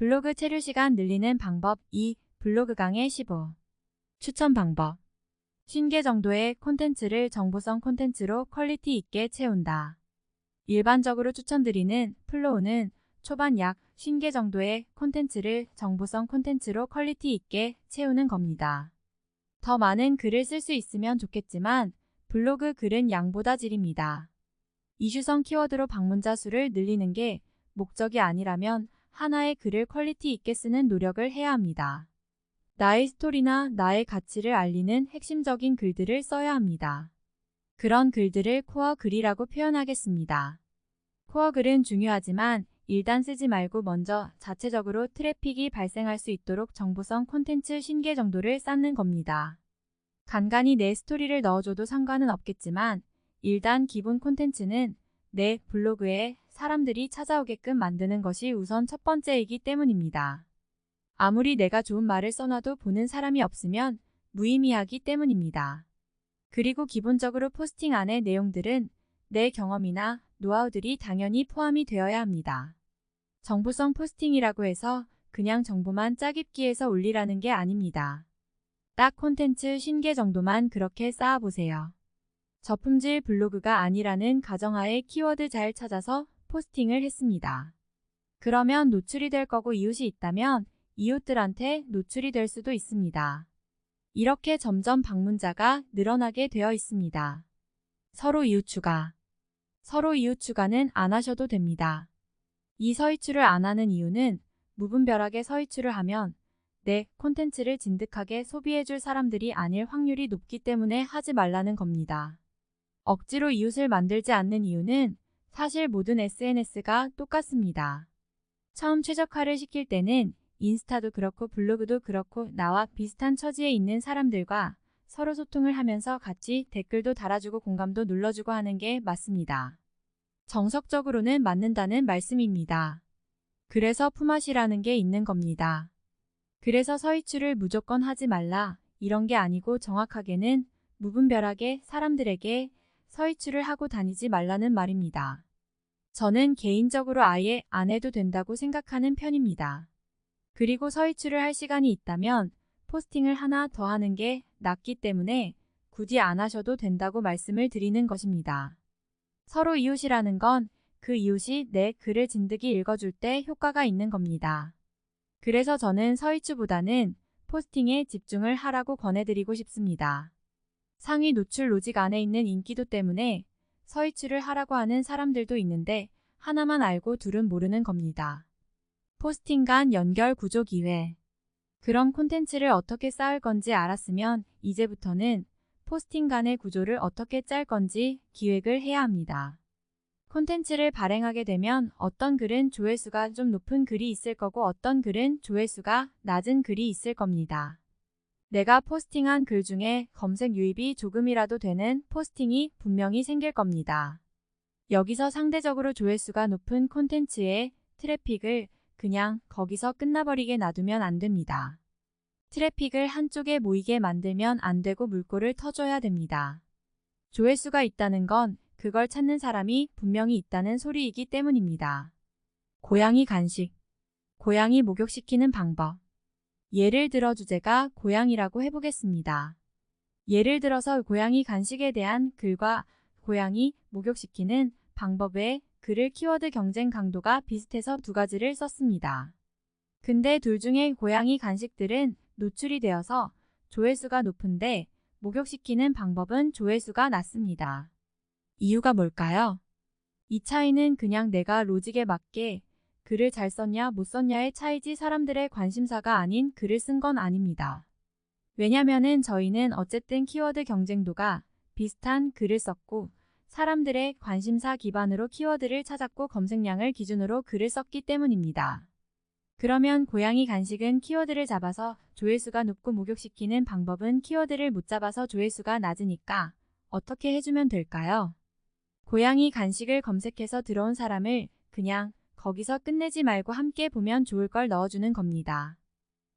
블로그 체류 시간 늘리는 방법 2. 블로그 강의 15. 추천 방법. 5개 정도의 콘텐츠를 정보성 콘텐츠로 퀄리티 있게 채운다. 일반적으로 추천드리는 플로우는 초반 약 5개 정도의 콘텐츠를 정보성 콘텐츠로 퀄리티 있게 채우는 겁니다. 더 많은 글을 쓸 수 있으면 좋겠지만 블로그 글은 양보다 질입니다. 이슈성 키워드로 방문자 수를 늘리는 게 목적이 아니라면 하나의 글을 퀄리티 있게 쓰는 노력을 해야 합니다. 나의 스토리나 나의 가치를 알리는 핵심적인 글들을 써야 합니다. 그런 글들을 코어 글이라고 표현하겠습니다. 코어 글은 중요하지만 일단 쓰지 말고 먼저 자체적으로 트래픽이 발생할 수 있도록 정보성 콘텐츠 5개 정도를 쌓는 겁니다. 간간히 내 스토리를 넣어줘도 상관은 없겠지만 일단 기본 콘텐츠는 내 블로그에 사람들이 찾아오게끔 만드는 것이 우선 첫 번째이기 때문입니다. 아무리 내가 좋은 말을 써놔도 보는 사람이 없으면 무의미하기 때문입니다. 그리고 기본적으로 포스팅 안의 내용들은 내 경험이나 노하우들이 당연히 포함이 되어야 합니다. 정보성 포스팅이라고 해서 그냥 정보만 짜깁기해서 올리라는 게 아닙니다. 딱 콘텐츠 5개 정도만 그렇게 쌓아보세요. 저품질 블로그가 아니라는 가정하에 키워드 잘 찾아서 포스팅을 했습니다. 그러면 노출이 될 거고 이웃이 있다면 이웃들한테 노출이 될 수도 있습니다. 이렇게 점점 방문자가 늘어나게 되어 있습니다. 서로 이웃 추가. 서로 이웃 추가는 안 하셔도 됩니다. 이 서이추를 안 하는 이유는 무분별하게 서이추를 하면 내 콘텐츠를 진득하게 소비해줄 사람들이 아닐 확률이 높기 때문에 하지 말라는 겁니다. 억지로 이웃을 만들지 않는 이유는 사실 모든 SNS가 똑같습니다. 처음 최적화를 시킬 때는 인스타도 그렇고 블로그도 그렇고 나와 비슷한 처지에 있는 사람들과 서로 소통을 하면서 같이 댓글도 달아주고 공감도 눌러주고 하는 게 맞습니다. 정석적으로는 맞는다는 말씀입니다. 그래서 품앗이라는 게 있는 겁니다. 그래서 서이추를 무조건 하지 말라 이런 게 아니고 정확하게는 무분별하게 사람들에게 서이추를 하고 다니지 말라는 말입니다. 저는 개인적으로 아예 안 해도 된다고 생각하는 편입니다. 그리고 서이추를 할 시간이 있다면 포스팅을 하나 더 하는 게 낫기 때문에 굳이 안 하셔도 된다고 말씀을 드리는 것입니다. 서로 이웃이라는 건 그 이웃이 내 글을 진득이 읽어줄 때 효과가 있는 겁니다. 그래서 저는 서이추보다는 포스팅에 집중을 하라고 권해드리고 싶습니다. 상위 노출 로직 안에 있는 인기도 때문에 서이추를 하라고 하는 사람들도 있는데 하나만 알고 둘은 모르는 겁니다. 포스팅 간 연결 구조 기회. 그런 콘텐츠를 어떻게 쌓을 건지 알았으면 이제부터는 포스팅 간의 구조를 어떻게 짤 건지 기획을 해야 합니다. 콘텐츠를 발행하게 되면 어떤 글은 조회수가 좀 높은 글이 있을 거고 어떤 글은 조회수가 낮은 글이 있을 겁니다. 내가 포스팅한 글 중에 검색 유입이 조금이라도 되는 포스팅이 분명히 생길 겁니다. 여기서 상대적으로 조회수가 높은 콘텐츠의 트래픽을 그냥 거기서 끝나버리게 놔두면 안 됩니다. 트래픽을 한쪽에 모이게 만들면 안 되고 물꼬를 터줘야 됩니다. 조회수가 있다는 건 그걸 찾는 사람이 분명히 있다는 소리이기 때문입니다. 고양이 간식. 고양이 목욕시키는 방법. 예를 들어 주제가 고양이라고 해보겠습니다. 예를 들어서 고양이 간식에 대한 글과 고양이 목욕시키는 방법의 글을 키워드 경쟁 강도가 비슷해서 두 가지를 썼습니다. 근데 둘 중에 고양이 간식들은 노출이 되어서 조회수가 높은데 목욕시키는 방법은 조회수가 낮습니다. 이유가 뭘까요? 이 차이는 그냥 내가 로직에 맞게 글을 잘 썼냐 못 썼냐의 차이지 사람들의 관심사가 아닌 글을 쓴 건 아닙니다. 왜냐면은 저희는 어쨌든 키워드 경쟁도가 비슷한 글을 썼고 사람들의 관심사 기반으로 키워드를 찾았고 검색량을 기준으로 글을 썼기 때문입니다. 그러면 고양이 간식은 키워드를 잡아서 조회수가 높고 목욕시키는 방법은 키워드를 못 잡아서 조회수가 낮으니까 어떻게 해주면 될까요? 고양이 간식을 검색해서 들어온 사람을 그냥 거기서 끝내지 말고 함께 보면 좋을 걸 넣어주는 겁니다.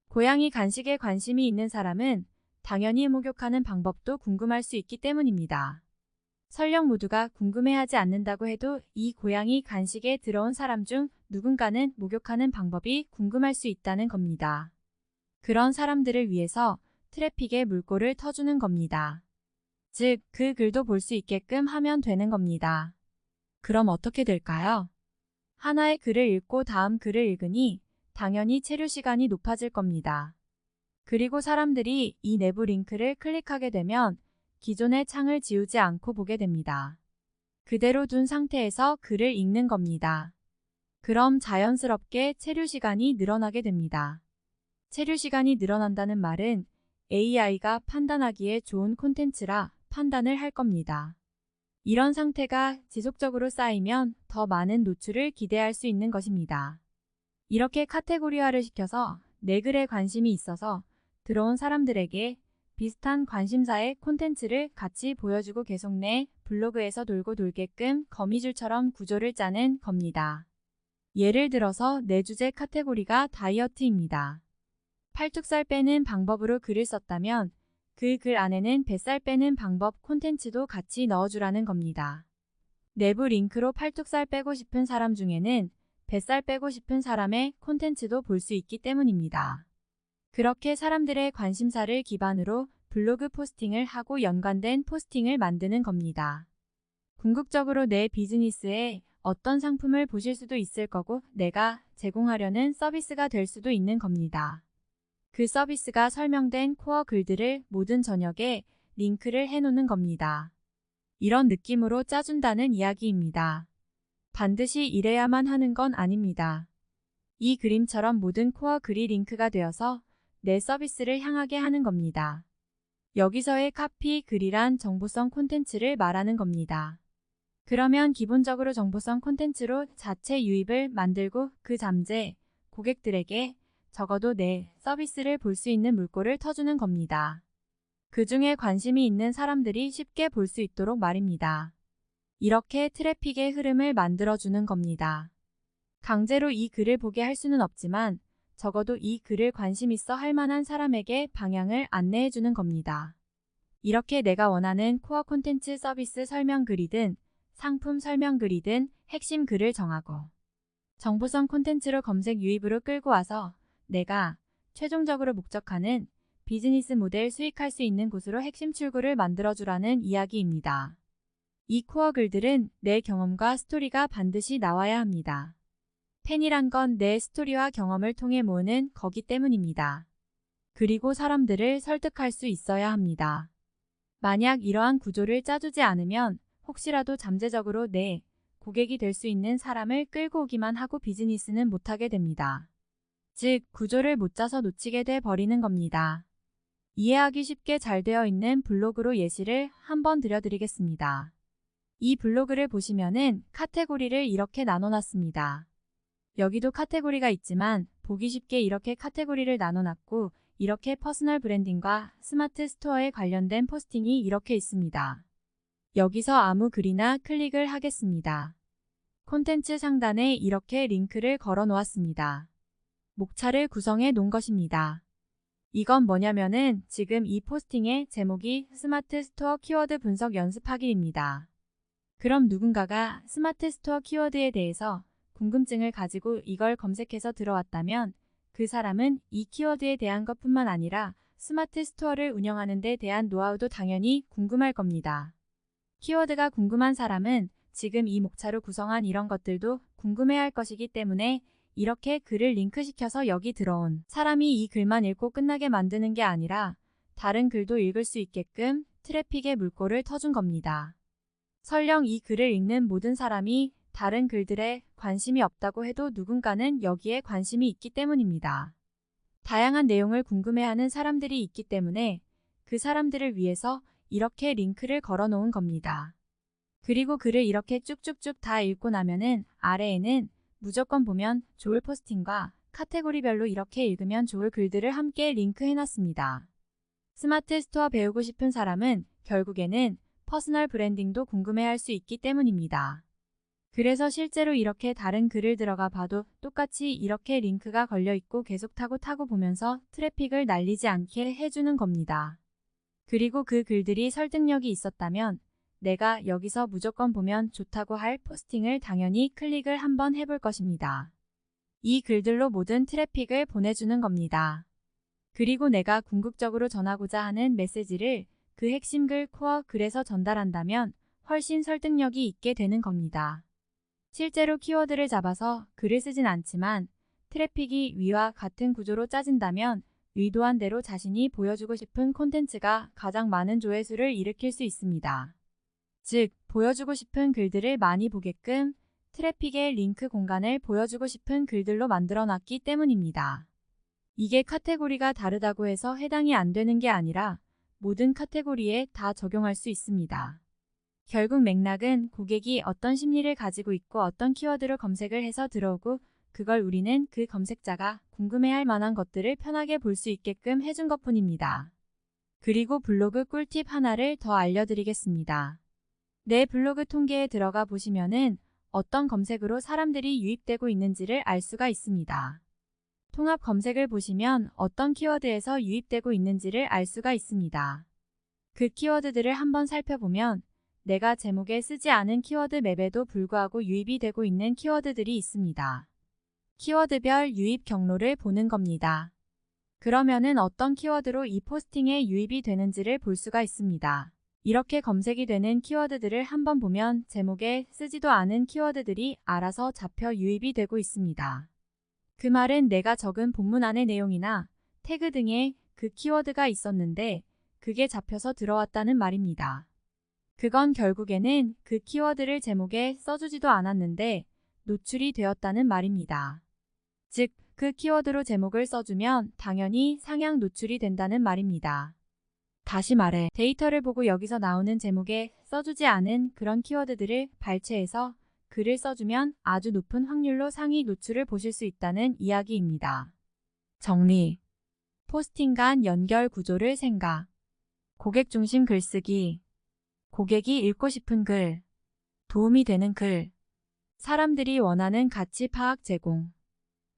고양이 간식에 관심이 있는 사람은 당연히 목욕하는 방법도 궁금할 수 있기 때문입니다. 설령 모두가 궁금해하지 않는다고 해도 이 고양이 간식에 들어온 사람 중 누군가는 목욕하는 방법이 궁금할 수 있다는 겁니다. 그런 사람들을 위해서 트래픽의 물꼬를 터주는 겁니다. 즉, 그 글도 볼 수 있게끔 하면 되는 겁니다. 그럼 어떻게 될까요? 하나의 글을 읽고 다음 글을 읽으니 당연히 체류 시간이 높아질 겁니다. 그리고 사람들이 이 내부 링크를 클릭하게 되면 기존의 창을 지우지 않고 보게 됩니다. 그대로 둔 상태에서 글을 읽는 겁니다. 그럼 자연스럽게 체류 시간이 늘어나게 됩니다. 체류 시간이 늘어난다는 말은 AI가 판단하기에 좋은 콘텐츠라 판단을 할 겁니다. 이런 상태가 지속적으로 쌓이면 더 많은 노출을 기대할 수 있는 것입니다. 이렇게 카테고리화를 시켜서 내 글에 관심이 있어서 들어온 사람들에게 비슷한 관심사의 콘텐츠를 같이 보여주고 계속 내 블로그에서 돌고 돌게끔 거미줄처럼 구조를 짜는 겁니다. 예를 들어서 내 주제 카테고리가 다이어트입니다. 팔뚝살 빼는 방법으로 글을 썼다면 그 글 안에는 뱃살 빼는 방법 콘텐츠도 같이 넣어주라는 겁니다. 내부 링크로 팔뚝살 빼고 싶은 사람 중에는 뱃살 빼고 싶은 사람의 콘텐츠도 볼 수 있기 때문입니다. 그렇게 사람들의 관심사를 기반으로 블로그 포스팅을 하고 연관된 포스팅을 만드는 겁니다. 궁극적으로 내 비즈니스에 어떤 상품을 보실 수도 있을 거고 내가 제공하려는 서비스가 될 수도 있는 겁니다. 그 서비스가 설명된 코어 글들을 모든 전역에 링크를 해놓는 겁니다. 이런 느낌으로 짜준다는 이야기입니다. 반드시 이래야만 하는 건 아닙니다. 이 그림처럼 모든 코어 글이 링크가 되어서 내 서비스를 향하게 하는 겁니다. 여기서의 카피 글이란 정보성 콘텐츠를 말하는 겁니다. 그러면 기본적으로 정보성 콘텐츠로 자체 유입을 만들고 그 잠재 고객들에게 적어도 내 서비스를 볼 수 있는 물꼬를 터주는 겁니다. 그 중에 관심이 있는 사람들이 쉽게 볼 수 있도록 말입니다. 이렇게 트래픽의 흐름을 만들어주는 겁니다. 강제로 이 글을 보게 할 수는 없지만 적어도 이 글을 관심 있어 할 만한 사람에게 방향을 안내해 주는 겁니다. 이렇게 내가 원하는 코어 콘텐츠 서비스 설명 글이든 상품 설명 글이든 핵심 글을 정하고 정보성 콘텐츠로 검색 유입으로 끌고 와서 내가 최종적으로 목적하는 비즈니스 모델 수익할 수 있는 곳으로 핵심 출구를 만들어주라는 이야기입니다. 이 코어 글들은 내 경험과 스토리가 반드시 나와야 합니다. 팬이란 건 내 스토리와 경험을 통해 모으는 거기 때문입니다. 그리고 사람들을 설득할 수 있어야 합니다. 만약 이러한 구조를 짜주지 않으면 혹시라도 잠재적으로 내 고객이 될 수 있는 사람을 끌고 오기만 하고 비즈니스는 못하게 됩니다. 즉, 구조를 못 짜서 놓치게 돼 버리는 겁니다. 이해하기 쉽게 잘 되어 있는 블로그로 예시를 한번 들려드리겠습니다. 이 블로그를 보시면은 카테고리를 이렇게 나눠놨습니다. 여기도 카테고리가 있지만 보기 쉽게 이렇게 카테고리를 나눠놨고 이렇게 퍼스널 브랜딩과 스마트 스토어에 관련된 포스팅이 이렇게 있습니다. 여기서 아무 글이나 클릭을 하겠습니다. 콘텐츠 상단에 이렇게 링크를 걸어 놓았습니다. 목차를 구성해 놓은 것입니다. 이건 뭐냐면은 지금 이 포스팅의 제목이 스마트 스토어 키워드 분석 연습하기입니다. 그럼 누군가가 스마트 스토어 키워드에 대해서 궁금증을 가지고 이걸 검색해서 들어왔다면 그 사람은 이 키워드에 대한 것뿐만 아니라 스마트 스토어를 운영하는 데 대한 노하우도 당연히 궁금할 겁니다. 키워드가 궁금한 사람은 지금 이 목차로 구성한 이런 것들도 궁금해 할 것이기 때문에 이렇게 글을 링크시켜서 여기 들어온 사람이 이 글만 읽고 끝나게 만드는 게 아니라 다른 글도 읽을 수 있게끔 트래픽의 물꼬를 터준 겁니다. 설령 이 글을 읽는 모든 사람이 다른 글들에 관심이 없다고 해도 누군가는 여기에 관심이 있기 때문입니다. 다양한 내용을 궁금해하는 사람들이 있기 때문에 그 사람들을 위해서 이렇게 링크를 걸어 놓은 겁니다. 그리고 글을 이렇게 쭉쭉쭉 다 읽고 나면은 아래에는 무조건 보면 좋을 포스팅과 카테고리별로 이렇게 읽으면 좋을 글들을 함께 링크해 놨습니다. 스마트 스토어 배우고 싶은 사람은 결국에는 퍼스널 브랜딩도 궁금해할 수 있기 때문입니다. 그래서 실제로 이렇게 다른 글을 들어가 봐도 똑같이 이렇게 링크가 걸려 있고 계속 타고 타고 보면서 트래픽을 날리지 않게 해주는 겁니다. 그리고 그 글들이 설득력이 있었다면 내가 여기서 무조건 보면 좋다고 할 포스팅을 당연히 클릭을 한번 해볼 것입니다. 이 글들로 모든 트래픽을 보내주는 겁니다. 그리고 내가 궁극적으로 전하고자 하는 메시지를 그 핵심 글 코어 글에서 전달한다면 훨씬 설득력이 있게 되는 겁니다. 실제로 키워드를 잡아서 글을 쓰진 않지만 트래픽이 위와 같은 구조로 짜진다면 의도한 대로 자신이 보여주고 싶은 콘텐츠가 가장 많은 조회수를 일으킬 수 있습니다. 즉, 보여주고 싶은 글들을 많이 보게끔 트래픽의 링크 공간을 보여주고 싶은 글들로 만들어 놨기 때문입니다. 이게 카테고리가 다르다고 해서 해당이 안 되는 게 아니라 모든 카테고리에 다 적용할 수 있습니다. 결국 맥락은 고객이 어떤 심리를 가지고 있고 어떤 키워드로 검색을 해서 들어오고 그걸 우리는 그 검색자가 궁금해할 만한 것들을 편하게 볼 수 있게끔 해준 것 뿐입니다. 그리고 블로그 꿀팁 하나를 더 알려드리겠습니다. 내 블로그 통계에 들어가 보시면은 어떤 검색으로 사람들이 유입되고 있는지를 알 수가 있습니다. 통합 검색을 보시면 어떤 키워드에서 유입되고 있는지를 알 수가 있습니다. 그 키워드들을 한번 살펴보면 내가 제목에 쓰지 않은 키워드 맵에도 불구하고 유입이 되고 있는 키워드들이 있습니다. 키워드별 유입 경로를 보는 겁니다. 그러면은 어떤 키워드로 이 포스팅에 유입이 되는지를 볼 수가 있습니다. 이렇게 검색이 되는 키워드들을 한번 보면 제목에 쓰지도 않은 키워드들이 알아서 잡혀 유입이 되고 있습니다. 그 말은 내가 적은 본문 안의 내용이나 태그 등에 그 키워드가 있었는데 그게 잡혀서 들어왔다는 말입니다. 그건 결국에는 그 키워드를 제목에 써주지도 않았는데 노출이 되었다는 말입니다. 즉, 그 키워드로 제목을 써주면 당연히 상향 노출이 된다는 말입니다. 다시 말해 데이터를 보고 여기서 나오는 제목에 써주지 않은 그런 키워드들을 발췌해서 글을 써주면 아주 높은 확률로 상위 노출을 보실 수 있다는 이야기입니다. 정리. 포스팅 간 연결 구조를 생각. 고객 중심 글쓰기. 고객이 읽고 싶은 글. 도움이 되는 글. 사람들이 원하는 가치 파악 제공.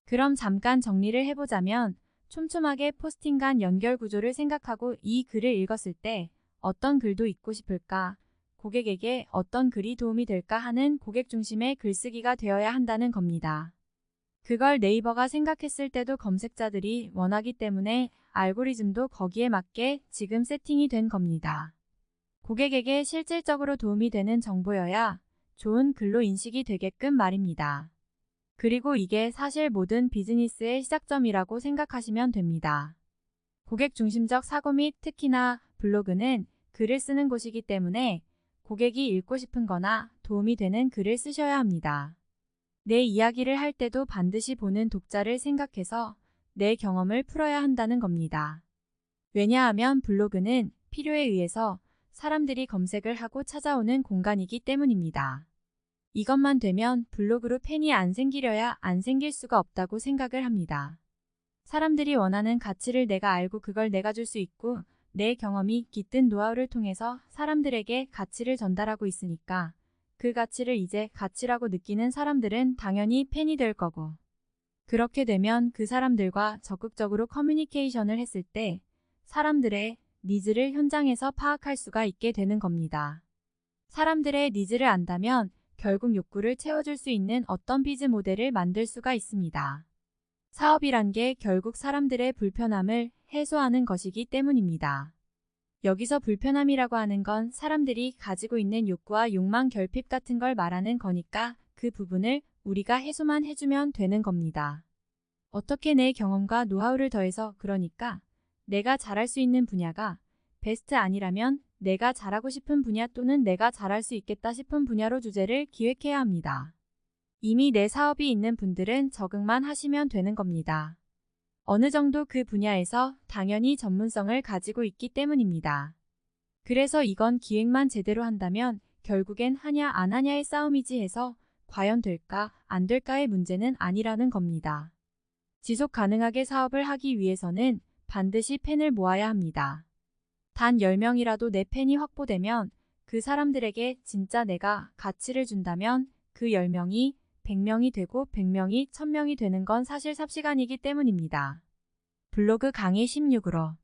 그럼 잠깐 정리를 해보자면 촘촘하게 포스팅 간 연결 구조를 생각하고 이 글을 읽었을 때 어떤 글도 읽고 싶을까? 고객에게 어떤 글이 도움이 될까 하는 고객 중심의 글쓰기가 되어야 한다는 겁니다. 그걸 네이버가 생각했을 때도 검색자들이 원하기 때문에 알고리즘도 거기에 맞게 지금 세팅이 된 겁니다. 고객에게 실질적으로 도움이 되는 정보여야 좋은 글로 인식이 되게끔 말입니다. 그리고 이게 사실 모든 비즈니스의 시작점이라고 생각하시면 됩니다. 고객 중심적 사고 및 특히나 블로그는 글을 쓰는 곳이기 때문에 고객이 읽고 싶은 거나 도움이 되는 글을 쓰셔야 합니다. 내 이야기를 할 때도 반드시 보는 독자를 생각해서 내 경험을 풀어야 한다는 겁니다. 왜냐하면 블로그는 필요에 의해서 사람들이 검색을 하고 찾아오는 공간이기 때문입니다. 이것만 되면 블로그로 팬이 안 생기려야 안 생길 수가 없다고 생각을 합니다. 사람들이 원하는 가치를 내가 알고 그걸 내가 줄 수 있고 내 경험이 깃든 노하우를 통해서 사람들에게 가치를 전달하고 있으니까 그 가치를 이제 가치라고 느끼는 사람들은 당연히 팬이 될 거고 그렇게 되면 그 사람들과 적극적으로 커뮤니케이션을 했을 때 사람들의 니즈를 현장에서 파악할 수가 있게 되는 겁니다. 사람들의 니즈를 안다면 결국 욕구를 채워줄 수 있는 어떤 비즈 모델을 만들 수가 있습니다. 사업이란 게 결국 사람들의 불편함을 해소하는 것이기 때문입니다. 여기서 불편함이라고 하는 건 사람들이 가지고 있는 욕구와 욕망 결핍 같은 걸 말하는 거니까 그 부분을 우리가 해소만 해주면 되는 겁니다. 어떻게 내 경험과 노하우를 더해서 그러니까 내가 잘할 수 있는 분야가 베스트 아니라면 내가 잘하고 싶은 분야 또는 내가 잘할 수 있겠다 싶은 분야로 주제를 기획해야 합니다. 이미 내 사업이 있는 분들은 적응만 하시면 되는 겁니다. 어느 정도 그 분야에서 당연히 전문성을 가지고 있기 때문입니다. 그래서 이건 기획만 제대로 한다면 결국엔 하냐 안 하냐의 싸움이지 해서 과연 될까 안 될까의 문제는 아니라는 겁니다. 지속 가능하게 사업을 하기 위해서는 반드시 팬을 모아야 합니다. 단 10명이라도 내 팬이 확보되면 그 사람들에게 진짜 내가 가치를 준다면 그 10명이 100명이 되고 100명이 1000명이 되는 건 사실 삽시간이기 때문입니다. 블로그 강의 16으로